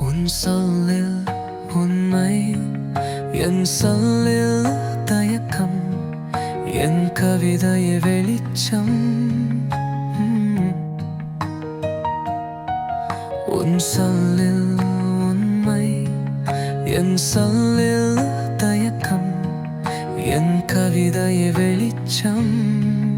உன் சொல்லில் உண்மை என் சொல்லில் தயக்கம் என் கவிதை வெளிச்சம். உன் சொல்லில் உண்மை என் சொல்லில் தயக்கம் என் கவிதை வெளிச்சம்.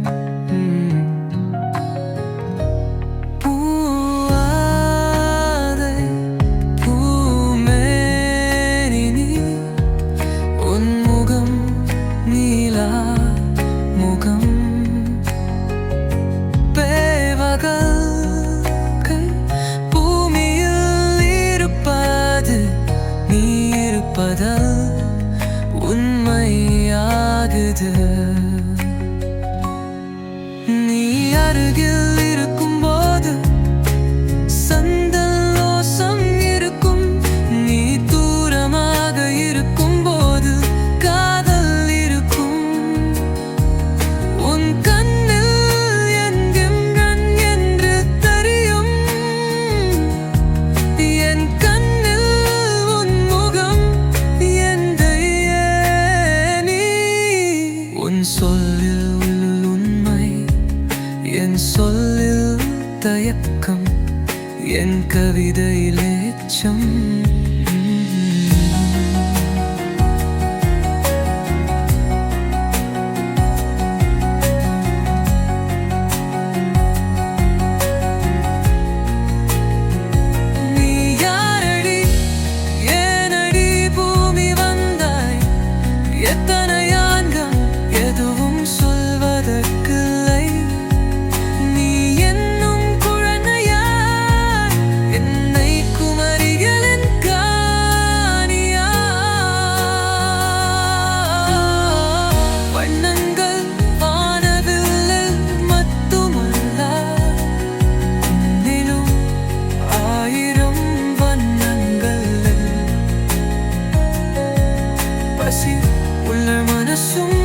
的。என் சொல்லில் தயக்கம் என் கவிதையில் ஏச்சம் பேசி உள்ள மனசும்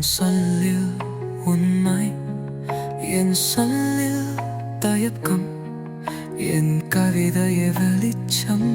சொல்லில் உண்மை என் சொல்லில் தயக்கம் என் கவிதைய வெளிச்சம்